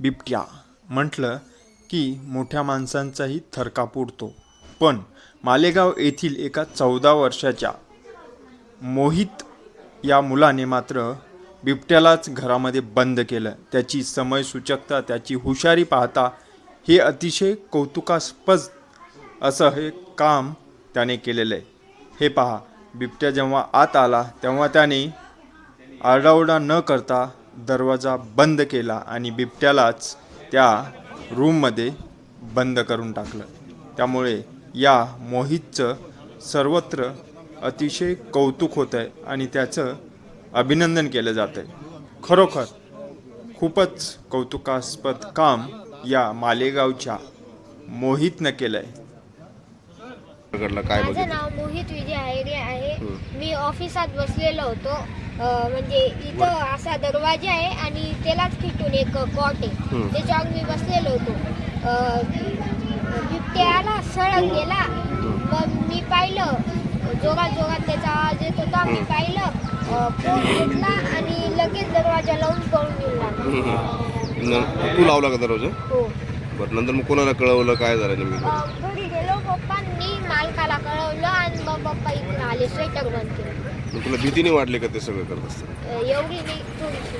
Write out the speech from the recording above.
बिबट्या म्हटलं की मोठ्या माणसांचाही थरकाप उडतो पण मालेगाव येथील एका चौदा वर्षाच्या मोहित या मुलाने मात्र बिबट्यालाच घरामध्ये बंद केलं. त्याची समयसूचकता त्याची हुशारी पाहता हे अतिशय कौतुकास्पद असं हे काम त्याने केलेलं आहे. हे पहा बिबट्या जेव्हा आत आला तेव्हा त्याने आरडाओरडा न करता दरवाजा बंद केला आणि बिबट्यालाच त्या रूममध्ये बंद करून टाकलं. त्यामुळे या मोहितचं सर्वत्र अतिशय कौतुक होत आहे आणि त्याचं अभिनंदन केलं जात आहे खरोखर खूपच कौतुकास्पद काम या मालेगावच्या मोहितनं केलं आहे माझं बघितलं? नाव मोहित विजय आयरे आहे. मी ऑफिसात बसलेलो होतो. म्हणजे इथं असा दरवाजा आहे आणि त्यालाच खिटून एक कॉट आहे. त्याच्यावर मी बसलेलो होतो. अं, बिबट्याला सळक गेला. मग मी पाहिलं जोरात जोरात त्याचा आवाज येत होता. मी पाहिलं फोन घेतला आणि लगेच दरवाजा लावून पळून न- तू लावला का दरवाजा? हो. बरं नंतर मग कोणाला कळवलं? काय झालं नेमकं? घरी गेलो पप्पांनी मालकाला कळवलं आणि मग पप्पा इकडून आले स्वेटर मग तुला भीती नाही वाटली का ते सगळं करत असताना? एवढी नाही थोडीशी